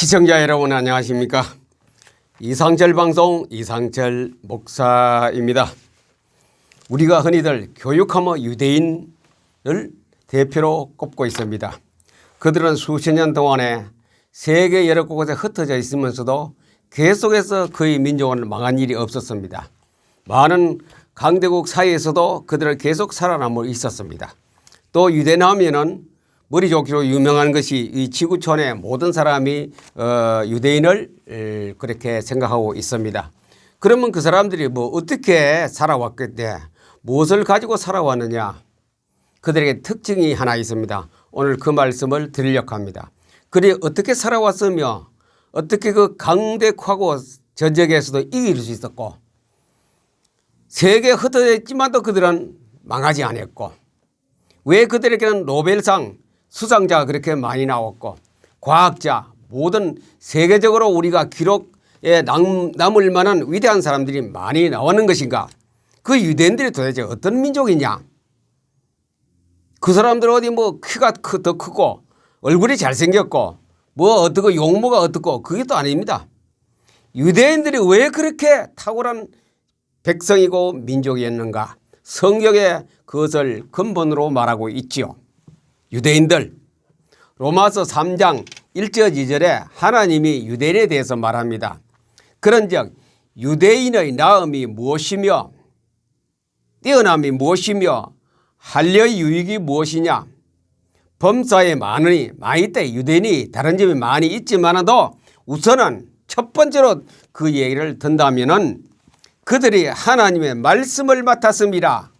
시청자 여러분 안녕하십니까? 이상철 방송 이상철 목사입니다. 우리가 흔히들 교육하며 유대인을 대표로 꼽고 있습니다. 그들은 수천 년 동안에 세계 여러 곳에 흩어져 있으면서도 계속해서 그의 민족은 망한 일이 없었습니다. 많은 강대국 사이에서도 그들은 계속 살아남고 있었습니다. 또 유대남이는 머리 좋기로 유명한 것이 이 지구촌의 모든 사람이 어, 유대인을 에, 그렇게 생각하고 있습니다. 그러면 그 사람들이 뭐 어떻게 살아왔겠대? 무엇을 가지고 살아왔느냐? 그들에게 특징이 하나 있습니다. 오늘 그 말씀을 드리려고 합니다. 그들이 어떻게 살아왔으며 어떻게 그 강대하고 전쟁에서도 이길 수 있었고 세계 흩어져 있지만도 그들은 망하지 않았고 왜 그들에게는 노벨상 수상자가 그렇게 많이 나왔고 과학자 모든 세계적으로 우리가 기록에 남, 남을 만한 위대한 사람들이 많이 나오는 것인가? 그 유대인들이 도대체 어떤 민족이냐? 그 사람들 어디 뭐 키가 크- 더 크고 얼굴이 잘생겼고 뭐 어떻고 용모가 어떻고 그게 또 아닙니다. 유대인들이 왜 그렇게 탁월한 백성이고 민족이었는가? 성경에 그것을 근본으로 말하고 있지요. 유대인들 로마서 3장 1절 2절에 하나님이 유대인에 대해서 말합니다. 그런즉 유대인의 나음이 무엇이며 뛰어남이 무엇이며 한려의 유익이 무엇이냐 범사에 많으니 많이 때 유대인이 다른 점이 많이 있지만도 우선은 첫 번째로 그 얘기를 든다면은 그들이 하나님의 말씀을 맡았습니다.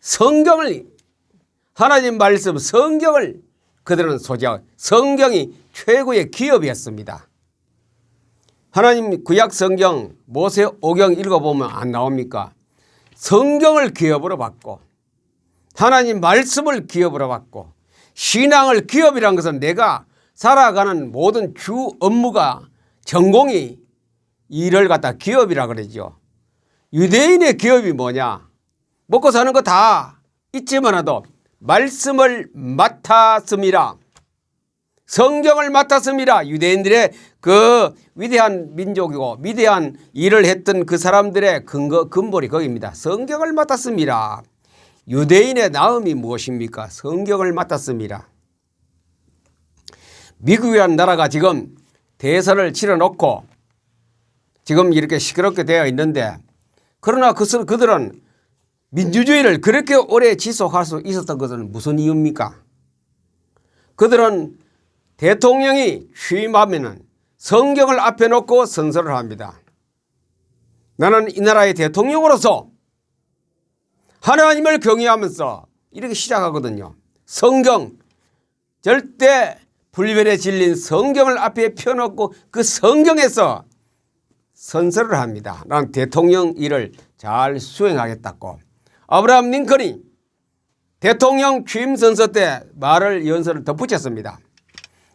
성경을 하나님 말씀 성경을 그들은 소지하고 성경이 최고의 기업이었습니다. 하나님 구약 성경 모세 오경 읽어보면 안 나옵니까? 성경을 기업으로 받고 하나님 말씀을 기업으로 받고 신앙을 기업이란 것은 내가 살아가는 모든 주 업무가 전공이 일을 갖다 기업이라 그러죠. 유대인의 기업이 뭐냐? 먹고 사는 거 다 있지만도 말씀을 맡았습니다. 성경을 맡았습니다. 유대인들의 그 위대한 민족이고 위대한 일을 했던 그 사람들의 근거 근본이 거기입니다. 성경을 맡았습니다. 유대인의 나음이 무엇입니까? 성경을 맡았습니다. 미국이라는 나라가 지금 대선을 치러 놓고 지금 이렇게 시끄럽게 되어 있는데 그러나 그들- 그들은 민주주의를 그렇게 오래 지속할 수 있었던 것은 무슨 이유입니까? 그들은 대통령이 취임하면 성경을 앞에 놓고 선서를 합니다. 나는 이 나라의 대통령으로서 하나님을 경외하면서 이렇게 시작하거든요. 성경 절대 불변에 질린 성경을 앞에 펴놓고 그 성경에서 선서를 합니다. 난 대통령 일을 잘 수행하겠다고. 아브라함 링컨이 대통령 취임 선서 때 말을 연설을 덧붙였습니다.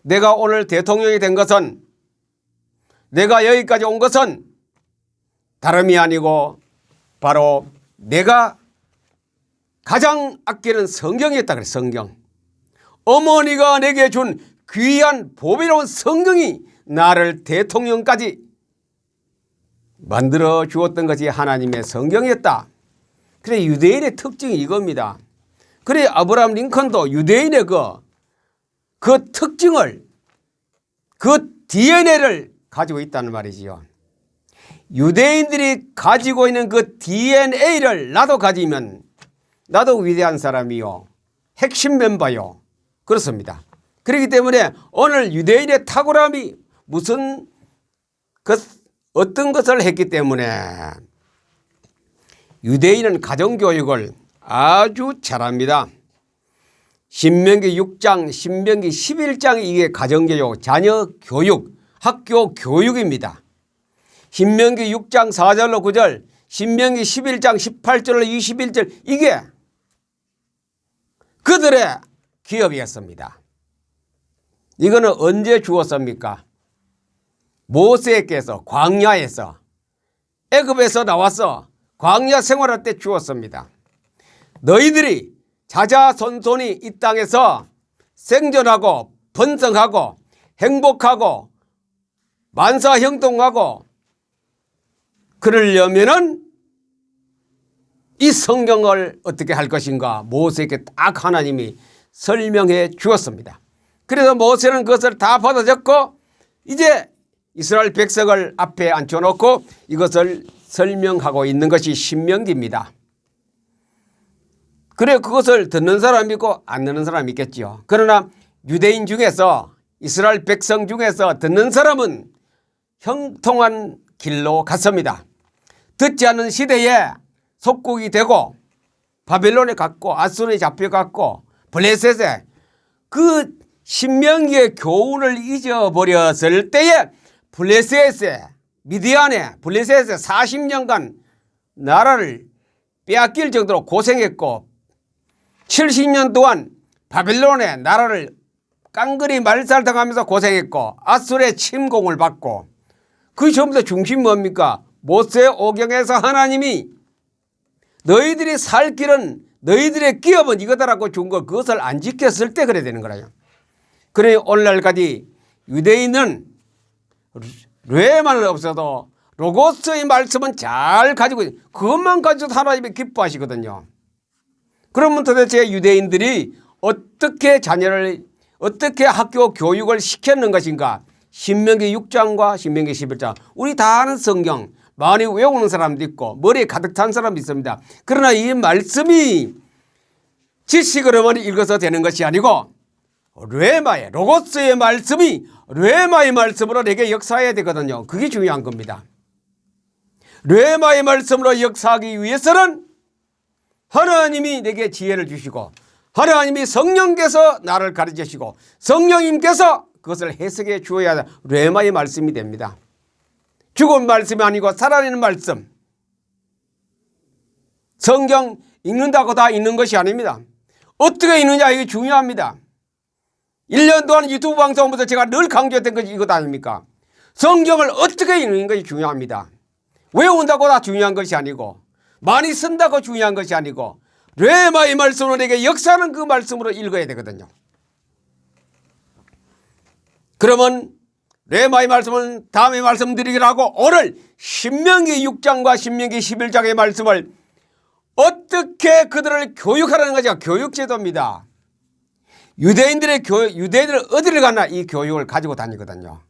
내가 오늘 대통령이 된 것은 내가 여기까지 온 것은 다름이 아니고 바로 내가 가장 아끼는 성경이었다 그래 성경. 어머니가 내게 준 귀한 보배로운 성경이 나를 대통령까지 만들어 주었던 것이 하나님의 성경이었다. 그래 유대인의 특징이 이겁니다. 그래 아브라함 링컨도 유대인의 그, 그 특징을 그 DNA를 가지고 있다는 말이지요. 유대인들이 가지고 있는 그 DNA를 나도 가지면 나도 위대한 사람이요. 핵심 멤버요. 그렇습니다. 그렇기 때문에 오늘 유대인의 탁월함이 무슨 그 어떤 것을 했기 때문에 유대인은 가정교육을 아주 잘합니다. 신명기 6장, 신명기 11장 이게 가정교육, 자녀 교육, 학교 교육입니다. 신명기 6장 4절로 9절, 신명기 11장 18절로 21절 이게 그들의 기업이었습니다. 이거는 언제 주었습니까? 모세께서 광야에서 애굽에서 나와서 광야 생활할 때 주었습니다. 너희들이 자자손손이 이 땅에서 생존하고 번성하고 행복하고 만사 형통하고 그러려면은 이 성경을 어떻게 할 것인가 모세에게 딱 하나님이 설명해 주었습니다. 그래서 모세는 그것을 다 받아 적고 이제 이스라엘 백성을 앞에 앉혀놓고 이것을 설명하고 있는 것이 신명기입니다. 그래 그것을 듣는 사람이 있고 안 듣는 사람이 있겠지요. 그러나 유대인 중에서 이스라엘 백성 중에서 듣는 사람은 형통한 길로 갔습니다. 듣지 않는 시대에 속국이 되고 바벨론에 갔고 아수르에 잡혀갔고 블레셋에 그 신명기의 교훈을 잊어버렸을 때에 블레셋에 미디안에 블레셋에 40년간 나라를 빼앗길 정도로 고생했고 70년 동안 바벨론의 나라를 깡그리 말살당하면서 고생했고 아수르의 침공을 받고 그 전부 다 중심 뭡니까? 모세 오경에서 하나님이 너희들이 살 길은 너희들의 기업은 이거다라고 준 거 그것을 안 지켰을 때 그래 되는 거라요. 그래 오늘날까지 유대인은 뇌만 없어도 로고스의 말씀은 잘 가지고 있- 그것만 가지고 하나님이 기뻐하시거든요. 그러면 도대체 유대인들이 어떻게 자녀를 어떻게 학교 교육을 시켰는 것인가? 신명기 6장과 신명기 11장 우리 다 아는 성경 많이 외우는 사람도 있고 머리에 가득 찬 사람도 있습니다. 그러나 이 말씀이 지식으로만 읽어서 되는 것이 아니고 레마의 로고스의 말씀이 레마의 말씀으로 내게 역사해야 되거든요. 그게 중요한 겁니다. 레마의 말씀으로 역사하기 위해서는 하나님이 내게 지혜를 주시고 하나님이 성령께서 나를 가르치시고 성령님께서 그것을 해석해 주어야 레마의 말씀이 됩니다. 죽은 말씀이 아니고 살아내는 말씀. 성경 읽는다고 다 읽는 것이 아닙니다. 어떻게 읽느냐 이게 중요합니다. 1년 동안 유튜브 방송부터 제가 늘 강조했던 것이 이것 아닙니까? 성경을 어떻게 읽는 것이 중요합니다. 외운다고 다 중요한 것이 아니고 많이 쓴다고 중요한 것이 아니고 레마의 말씀으로 내게 역사는 그 말씀으로 읽어야 되거든요. 그러면 레마의 말씀은 다음에 말씀드리기로 하고 오늘 신명기 6장과 신명기 11장의 말씀을 어떻게 그들을 교육하라는 것이 교육제도입니다. 유대인들의 교 유대인들은 어디를 가나 이 교육을 가지고 다니거든요.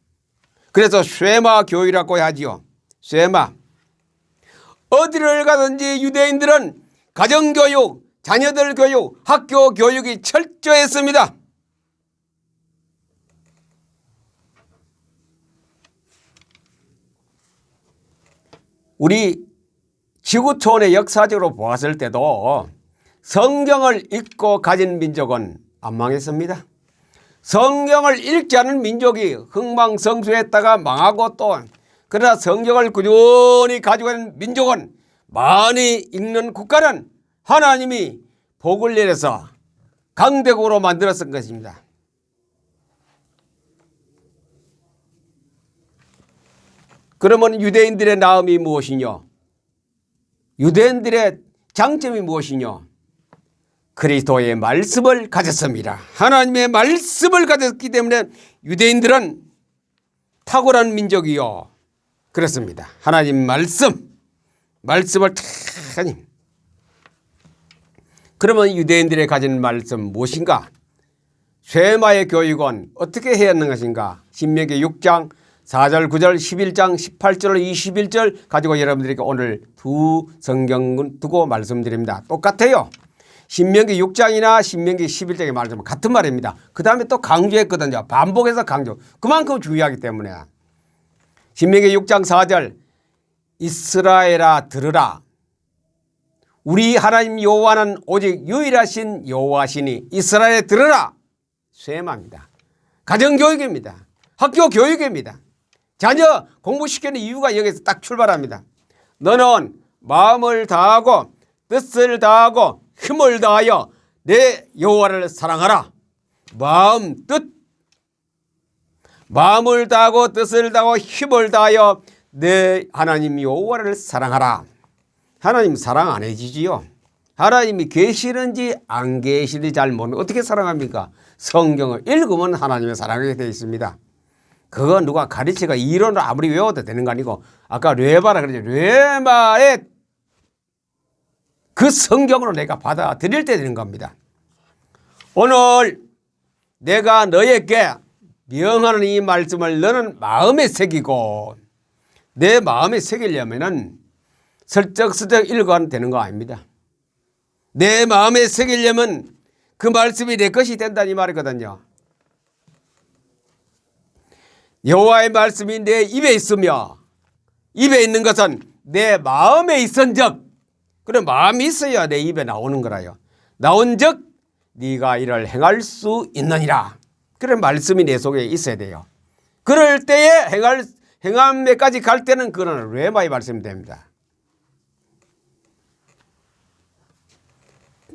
그래서 쉐마 교육이라고 하지요. 쉐마. 어디를 가든지 유대인들은 가정교육, 자녀들 교육, 학교 교육이 철저했습니다. 우리 지구촌의 역사적으로 보았을 때도 성경을 읽고 가진 민족은 안 망했습니다. 성경을 읽지 않은 민족이 흥망성쇠했다가 망하고 또 그러나 성경을 꾸준히 가지고 있는 민족은 많이 읽는 국가는 하나님이 복을 내려서 강대국으로 만들었을 것입니다. 그러면 유대인들의 나음이 무엇이뇨? 유대인들의 장점이 무엇이뇨? 그리스도의 말씀을 가졌습니다. 하나님의 말씀을 가졌기 때문에 유대인들은 탁월한 민족이요. 그렇습니다. 하나님 말씀, 말씀을 탁하니. 그러면 유대인들의 가진 말씀 무엇인가? 쇠마의 교육은 어떻게 해야 하는 것인가? 신명기 6장 4절, 9절, 11장, 18절, 21절 가지고 여러분들에게 오늘 두 성경을 두고 말씀드립니다. 똑같아요. 신명기 6장이나 신명기 11장의 말씀은 같은 말입니다. 그 다음에 또 강조했거든요. 반복해서 강조. 그만큼 중요하기 때문에. 신명기 6장 4절 이스라엘아 들으라. 우리 하나님 여호와는 오직 유일하신 여호와시니 이스라엘에 들으라. 쇠마입니다. 가정교육입니다. 학교 교육입니다. 자녀 공부시키는 이유가 여기서 딱 출발합니다. 너는 마음을 다하고 뜻을 다하고 힘을 다하여 내 여호와를 사랑하라. 마음, 뜻, 마음을 다하고 뜻을 다하고 힘을 다하여 내 하나님 여호와를 사랑하라. 하나님 사랑 안 해주지요. 하나님이 계시는지 안 계시는지 잘 모르면 어떻게 사랑합니까? 성경을 읽으면 하나님의 사랑하게 되어 있습니다. 그거 누가 가르치가 이론을 아무리 외워도 되는 거 아니고 아까 뢰바라 그러죠. 뢰바의 그 성경으로 내가 받아들일 때 되는 겁니다. 오늘 내가 너에게 명하는 이 말씀을 너는 마음에 새기고 내 마음에 새기려면은 슬쩍슬쩍 읽어가면 되는 거 아닙니다. 내 마음에 새기려면 그 말씀이 내 것이 된다는 이 말이거든요. 여호와의 말씀이 내 입에 있으며 입에 있는 것은 내 마음에 있은즉 그래 마음이 있어야 내 입에 나오는 거라요. 나온즉 네가 이를 행할 수 있느니라. 그런 말씀이 내 속에 있어야 돼요. 그럴 때에 행할 행함에까지 갈 때는 그거는 레마의 말씀이 됩니다.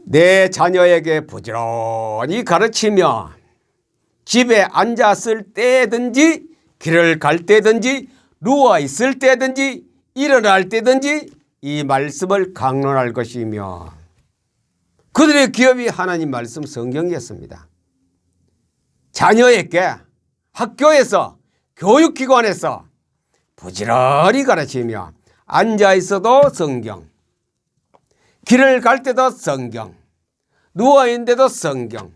내 자녀에게 부지런히 가르치며 집에 앉았을 때든지 길을 갈 때든지 누워 있을 때든지 일어날 때든지 이 말씀을 강론할 것이며 그들의 기업이 하나님 말씀 성경이었습니다. 자녀에게 학교에서 교육기관에서 부지런히 가르치며 앉아 있어도 성경, 길을 갈 때도 성경, 누워 있는데도 성경,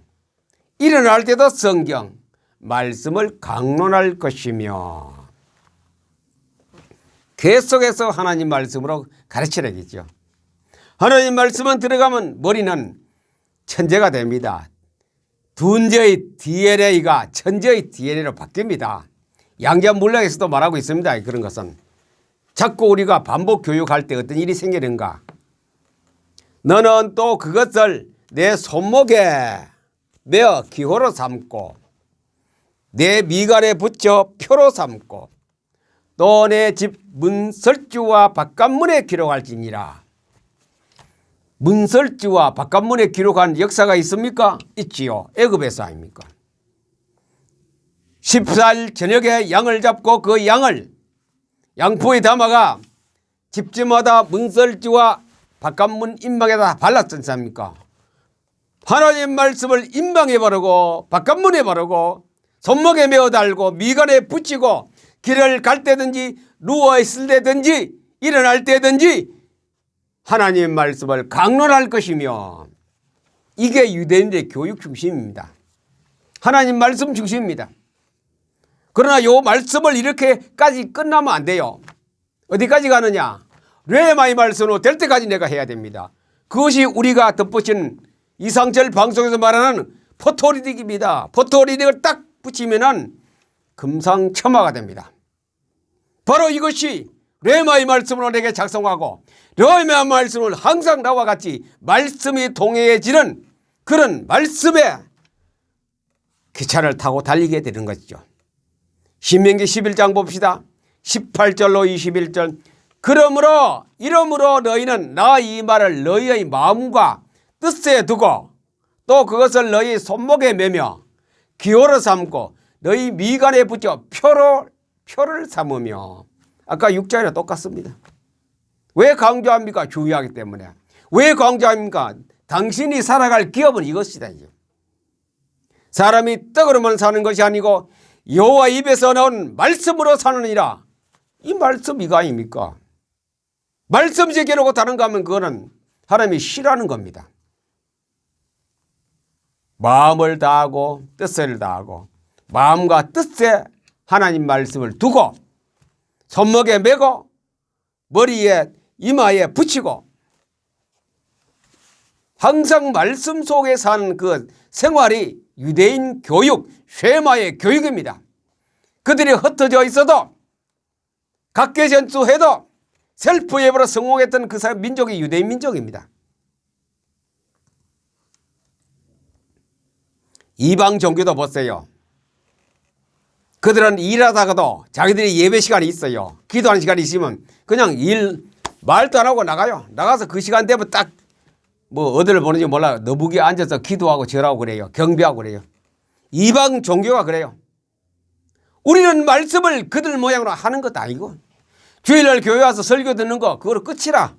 일어날 때도 성경, 말씀을 강론할 것이며 계속해서 하나님 말씀으로 가르치라겠죠. 하나님 말씀은 들어가면 머리는 천재가 됩니다. 둔재의 DNA가 천재의 DNA로 바뀝니다. 양자 물리학에서도 말하고 있습니다. 그런 것은 자꾸 우리가 반복 교육할 때 어떤 일이 생기는가? 너는 또 그것을 내 손목에 메어 기호로 삼고 내 미간에 붙여 표로 삼고 또내집 문설주와 바깥문에 기록할지니라. 문설주와 바깥문에 기록한 역사가 있습니까? 있지요. 애굽에서 아닙니까? 10살 저녁에 양을 잡고 그 양을 양포에 담아가 집집마다 문설주와 바깥문 인방에다 발랐지 않습니까? 하나님 말씀을 인방에 바르고 바깥문에 바르고 손목에 메어 달고 미간에 붙이고 길을 갈 때든지 누워 있을 때든지 일어날 때든지 하나님 말씀을 강론할 것이며 이게 유대인들의 교육 중심입니다. 하나님 말씀 중심입니다. 그러나 요 말씀을 이렇게까지 끝나면 안 돼요. 어디까지 가느냐? 레마의 말씀으로 될 때까지 내가 해야 됩니다. 그것이 우리가 덧붙인 이상철 방송에서 말하는 포토리딕입니다. 포토리딕을 딱 붙이면은 금상첨화가 됩니다. 바로 이것이 레마의 말씀으로 내게 작성하고 레마의 말씀을 항상 나와 같이 말씀이 동해지는 그런 말씀의 기차를 타고 달리게 되는 것이죠. 신명기 11장 봅시다. 18절로 21절. 그러므로 이러므로 너희는 나 이 말을 너희의 마음과 뜻에 두고 또 그것을 너희 손목에 매며 기호로 삼고 너희 미간에 붙여 표로 표를 삼으며 아까 6절이랑 똑같습니다. 왜 강조합니까? 주의하기 때문에. 왜 강조합니까? 당신이 살아갈 기업은 이것이다. 사람이 떡으로만 사는 것이 아니고 여호와 입에서 나온 말씀으로 사느니라. 이 말씀 이거 아닙니까? 말씀 제기놓고 다른 거 하면 그거는 하나님이 싫어하는 겁니다. 마음을 다하고 뜻을 다하고 마음과 뜻에 하나님 말씀을 두고 손목에 메고 머리에 이마에 붙이고 항상 말씀 속에 사는 그 생활이 유대인 교육, 쉐마의 교육입니다. 그들이 흩어져 있어도 각계 전투해도 셀프 예배로 성공했던 그 사람 민족이 유대인 민족입니다. 이방 종교도 보세요. 그들은 일하다가도 자기들이 예배 시간이 있어요. 기도하는 시간이 있으면 그냥 일 말도 안 하고 나가요. 나가서 그 시간 되면 딱 뭐 어디를 보는지 몰라 너북에 앉아서 기도하고 절하고 그래요. 경배하고 그래요. 이방 종교가 그래요. 우리는 말씀을 그들 모양으로 하는 것도 아니고 주일날 교회 와서 설교 듣는 거 그거로 끝이라.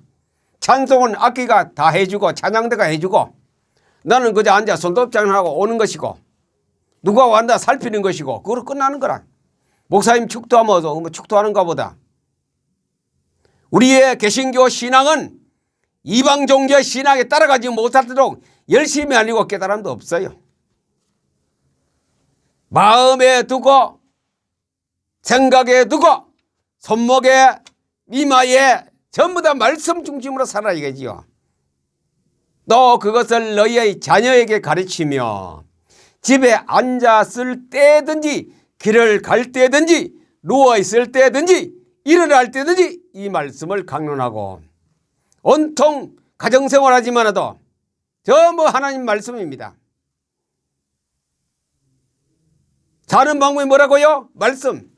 찬송은 악기가 다 해주고 찬양대가 해주고 나는 그저 앉아 손톱장하고 오는 것이고 누가 왔나 살피는 것이고 그거로 끝나는 거라. 목사님 축도하면 뭐 축도하는가 보다. 우리의 개신교 신앙은 이방 종교 신앙에 따라가지 못하도록 열심히 아니고 깨달음도 없어요. 마음에 두고 생각에 두고 손목에 이마에 전부 다 말씀 중심으로 살아야겠지요. 또 그것을 너희의 자녀에게 가르치며 집에 앉았을 때든지 길을 갈 때든지 누워 있을 때든지 일어날 때든지 이 말씀을 강론하고 온통 가정생활하지만도 전부 하나님 말씀입니다. 자는 방법이 뭐라고요? 말씀.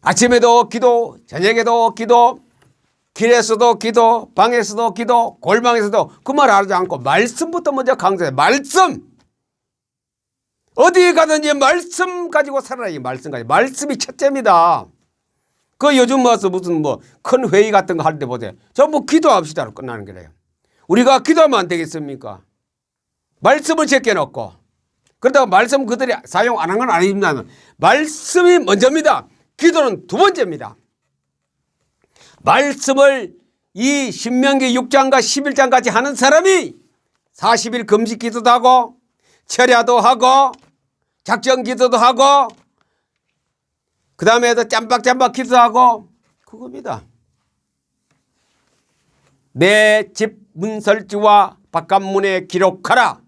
아침에도 기도, 저녁에도 기도, 길에서도 기도, 방에서도 기도, 골방에서도 그 말 하지 않고 말씀부터 먼저 강조해. 말씀! 어디 가든지 말씀 가지고 살아야 이 말씀 가지고. 말씀이 첫째입니다. 그 요즘 와서 무슨 뭐 큰 회의 같은 거 할 때 보세요. 전부 기도합시다로 끝나는 거래요. 우리가 기도하면 안 되겠습니까? 말씀을 제껴놓고 그러다가 말씀 그들이 사용 안 한 건 아닙니다. 말씀이 먼저입니다. 기도는 두 번째입니다. 말씀을 이 신명기 6장과 11장까지 하는 사람이 40일 금식 기도도 하고 철야도 하고 작정 기도도 하고 그 다음에도 짬박짬박 기도하고 그겁니다. 내 집 문설주와 바깥문에 기록하라.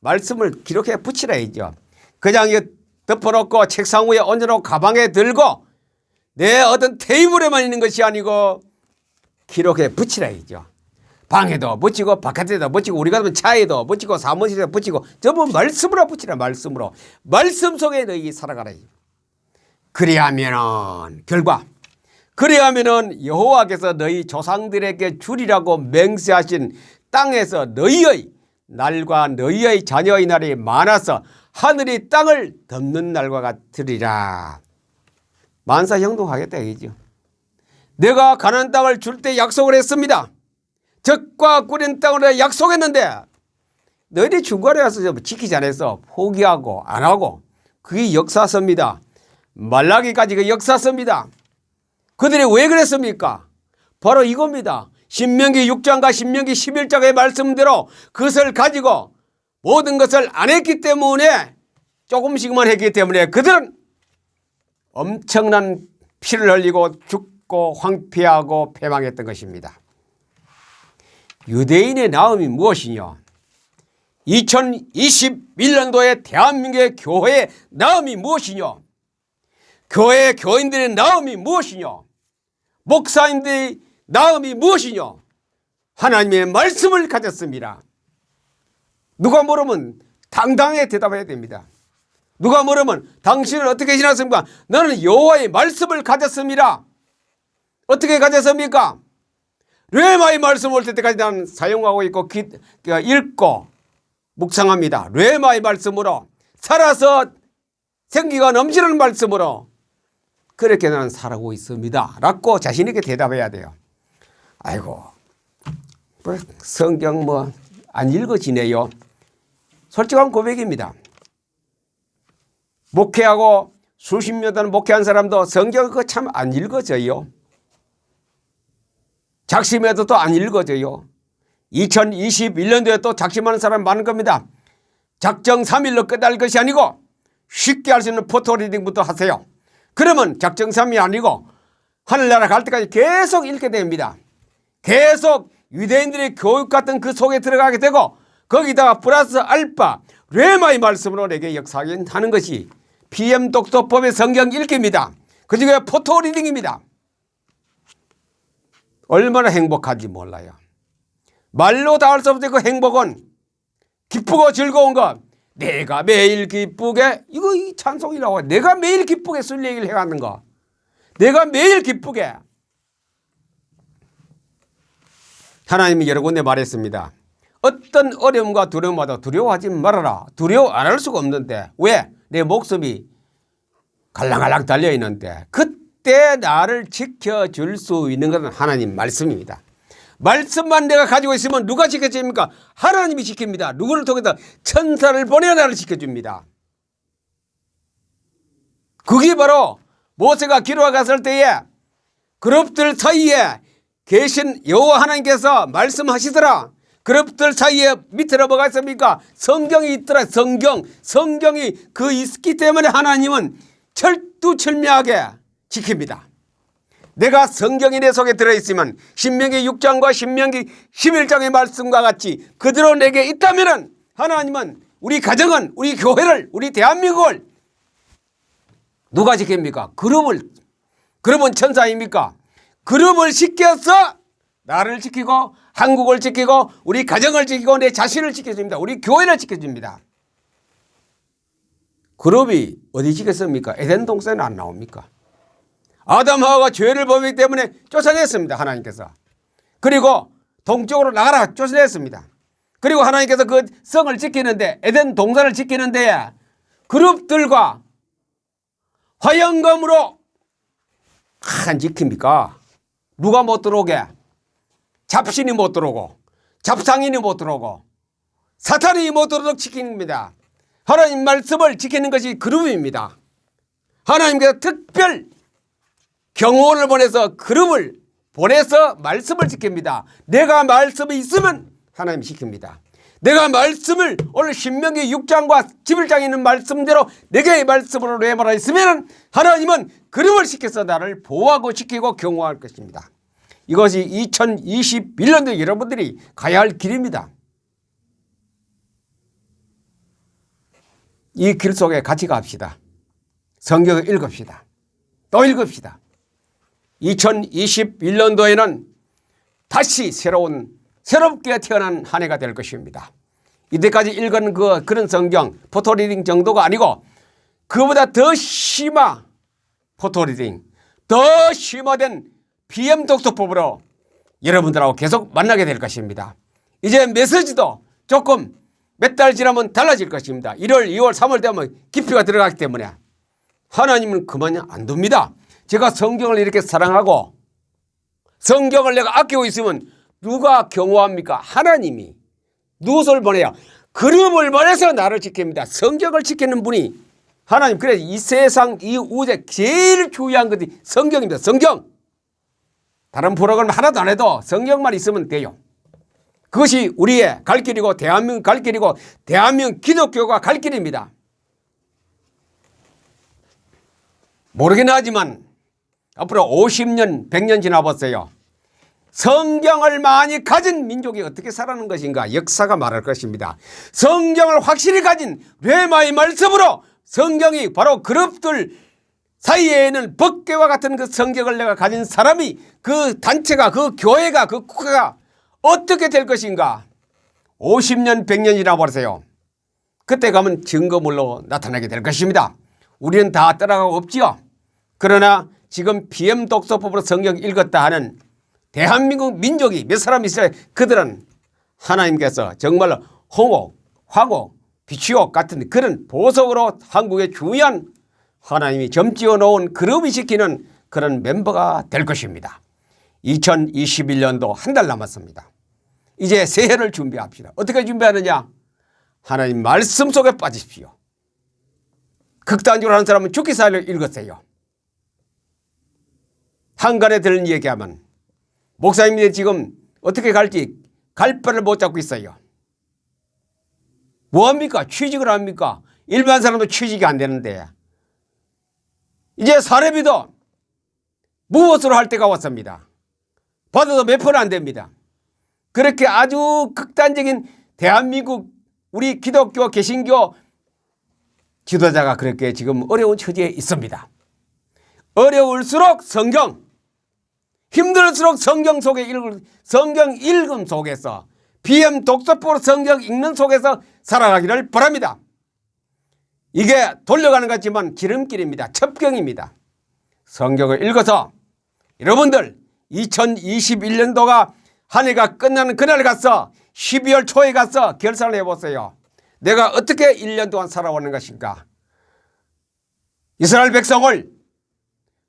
말씀을 기록해 붙이라야죠. 그냥 이거 덮어놓고 책상 위에 얹어놓고 가방에 들고 내 어떤 테이블에만 있는 것이 아니고 기록해 붙이라야죠. 방에도 붙이고 바깥에도 붙이고 우리가 하면 차에도 붙이고 사무실에도 붙이고 전부 말씀으로 붙이라 말씀으로 말씀 속에 너희 살아가라. 그리하면은 결과 그리하면은 여호와께서 너희 조상들에게 주리라고 맹세하신 땅에서 너희의 날과 너희의 자녀의 날이 많아서 하늘이 땅을 덮는 날과 같으리라. 만사 형통하겠다 이죠. 내가 가난 땅을 줄 때 약속을 했습니다. 적과 꾸린 땅을 약속했는데 너희들이 중간에 와서 좀 지키지 않아서 포기하고 안 하고 그게 역사서입니다. 말라기까지 그 역사서입니다. 그들이 왜 그랬습니까? 바로 이겁니다. 신명기 6장과 신명기 11장의 말씀대로 그것을 가지고 모든 것을 안 했기 때문에 조금씩만 했기 때문에 그들은 엄청난 피를 흘리고 죽고 황폐하고 패망했던 것입니다. 유대인의 나음이 무엇이냐? 2021년도에 대한민국의 교회의 나음이 무엇이냐? 교회 교인들의 나음이 무엇이냐? 목사님들의 나음이 무엇이냐? 하나님의 말씀을 가졌습니다. 누가 물으면 당당하게 대답해야 됩니다. 누가 물으면 당신은 어떻게 지났습니까? 나는 여호와의 말씀을 가졌습니다. 어떻게 가졌습니까? 레마의 말씀 올 때까지 나는 사용하고 있고 기, 읽고 묵상합니다. 레마의 말씀으로 살아서 생기가 넘치는 말씀으로 그렇게 나는 살아고 있습니다. 라고 자신에게 대답해야 돼요. 아이고, 뭐 성경 뭐 안 읽어지네요. 솔직한 고백입니다. 목회하고 수십 년 목회한 사람도 성경 그거 참 안 읽어져요. 작심해도 또 안 읽어져요. 2021년도에 또 작심하는 사람 많은 겁니다. 작정 3일로 끝날 것이 아니고 쉽게 할 수 있는 포토리딩부터 하세요. 그러면 작정 3이 아니고 하늘나라 갈 때까지 계속 읽게 됩니다. 계속 유대인들의 교육 같은 그 속에 들어가게 되고 거기다가 플러스 알파 레마의 말씀으로 내게 역사하는 것이 PM 독서법의 성경 읽기입니다. 그 중에 포토 리딩입니다. 얼마나 행복한지 몰라요. 말로 다할수 없는 그 행복은 기쁘고 즐거운 것. 내가 매일 기쁘게 이거 이 찬송이라고 내가 매일 기쁘게 쓸 얘기를 해가는 거. 내가 매일 기쁘게 하나님이 여러 군데 말했습니다. 어떤 어려움과 두려움마다 두려워하지 말아라. 두려워 안 할 수가 없는데 왜? 내 목숨이 갈랑갈랑 달려 있는데 그때 나를 지켜줄 수 있는 것은 하나님 말씀입니다. 말씀만 내가 가지고 있으면 누가 지켜줍니까? 하나님이 지킵니다. 누구를 통해서 천사를 보내 나를 지켜줍니다. 그게 바로 모세가 기로와 갔을 때에 그룹들 사이에 계신 여호와 하나님께서 말씀하시더라. 그룹들 사이에 밑으로 뭐가 있습니까? 성경이 있더라. 성경. 성경이 그 있기 때문에 하나님은 철두철미하게 지킵니다. 내가 성경이 내 속에 들어있으면 신명기 6장과 신명기 11장의 말씀과 같이 그대로 내게 있다면 하나님은 우리 가정은 우리 교회를 우리 대한민국을 누가 지킵니까? 그룹을 그룹은 천사입니까? 그룹을 지켜서 나를 지키고 한국을 지키고 우리 가정을 지키고 내 자신을 지켜줍니다. 우리 교회를 지켜줍니다. 그룹이 어디 지켰습니까? 에덴 동산에 안 나옵니까? 아담 하와가 죄를 범했기 때문에 쫓아냈습니다. 하나님께서. 그리고 동쪽으로 나가라 쫓아냈습니다. 그리고 하나님께서 그 성을 지키는데 에덴 동산을 지키는데 그룹들과 화영검으로 안 지킵니까? 누가 못 들어오게? 잡신이 못 들어오고 잡상인이 못 들어오고 사탄이 못 들어오도록 지킵니다. 하나님 말씀을 지키는 것이 그룹입니다. 하나님께서 특별 경호원을 보내서 그룹을 보내서 말씀을 지킵니다. 내가 말씀이 있으면 하나님 지킵니다. 내가 말씀을 오늘 신명기 6장과 11장에 있는 말씀대로 내게 말씀으로 내말하 있으면 하나님은 그룹을 시켜서 나를 보호하고 지키고 경호할 것입니다. 이것이 2021년도 여러분들이 가야 할 길입니다. 이 길 속에 같이 갑시다. 성경을 읽읍시다. 또 읽읍시다. 2021년도에는 다시 새로운 새롭게 태어난 한 해가 될 것입니다. 이때까지 읽은 그 그런 성경 포토리딩 정도가 아니고 그보다 더 심화 포토리딩 더 심화된 BM 독서법으로 여러분들하고 계속 만나게 될 것입니다. 이제 메시지도 조금 몇 달 지나면 달라질 것입니다. 1월, 2월, 3월 되면 깊이가 들어가기 때문에 하나님은 그만 안 둡니다. 제가 성경을 이렇게 사랑하고 성경을 내가 아끼고 있으면 누가 경호합니까? 하나님이 누구를 보내요? 그룹을 보내서 나를 지킵니다. 성경을 지키는 분이 하나님. 그래 이 세상 이 우주에 제일 중요한 것이 성경입니다. 성경. 다른 프로그램 하나도 안 해도 성경만 있으면 돼요. 그것이 우리의 갈 길이고 대한민국 갈 길이고 대한민국 기독교가 갈 길입니다. 모르긴 하지만 앞으로 50년, 100년 지나봤어요. 성경을 많이 가진 민족이 어떻게 살아가는 것인가 역사가 말할 것입니다. 성경을 확실히 가진 레마의 말씀으로 성경이 바로 그룹들 사이에는 법계와 같은 그 성경을 내가 가진 사람이 그 단체가 그 교회가 그 국가가 어떻게 될 것인가 50년 100년이라고 보세요. 그때 가면 증거물로 나타나게 될 것입니다. 우리는 다 따라가고 없지요. 그러나 지금 비엠 독서법으로 성경 읽었다 하는 대한민국 민족이 몇 사람 있어요. 그들은 하나님께서 정말로 홍옥, 화곡, 비치옥 같은 그런 보석으로 한국의 중요한 하나님이 점지어 놓은 그룹이 시키는 그런 멤버가 될 것입니다. 2021년도 한 달 남았습니다. 이제 새해를 준비합시다. 어떻게 준비하느냐? 하나님 말씀 속에 빠지십시오. 극단적으로 하는 사람은 죽기 사를 읽으세요. 한간에 들은 얘기하면 목사님들이 지금 어떻게 갈지 갈 바를 못 잡고 있어요. 뭐합니까? 취직을 합니까? 일반 사람도 취직이 안 되는데 이제 사례비도 무엇으로 할 때가 왔습니다. 받아도 몇 프로 안 됩니다. 그렇게 아주 극단적인 대한민국 우리 기독교 개신교 지도자가 그렇게 지금 어려운 처지에 있습니다. 어려울수록 성경 힘들수록 성경 속에 읽을 성경 읽음 속에서 BM 독서법으로 성경 읽는 속에서 살아가기를 바랍니다. 이게 돌려가는 것 같지만 지름길입니다. 첩경입니다. 성경을 읽어서 여러분들 2021년도가 한 해가 끝나는 그날 가서 12월 초에 가서 결산을 해보세요. 내가 어떻게 1년 동안 살아오는 것인가. 이스라엘 백성을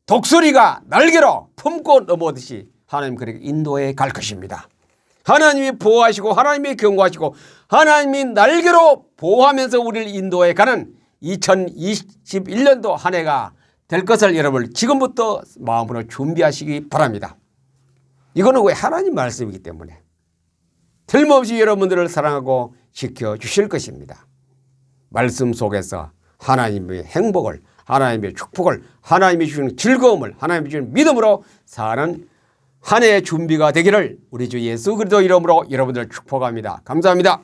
독수리가 날개로 품고 넘어오듯이 하나님 그렇게 인도에 갈 것입니다. 하나님이 보호하시고 하나님이 경고하시고 하나님이 날개로 보호하면서 우리를 인도에 가는 2021년도 한 해가 될 것을 여러분 지금부터 마음으로 준비하시기 바랍니다. 이거는 왜 하나님 말씀이기 때문에 틀림없이 여러분들을 사랑하고 지켜주실 것입니다. 말씀 속에서 하나님의 행복을 하나님의 축복을 하나님이 주시는 즐거움을 하나님이 주시는 믿음으로 사는 한 해의 준비가 되기를 우리 주 예수 그리스도 이름으로 여러분들 축복합니다. 감사합니다.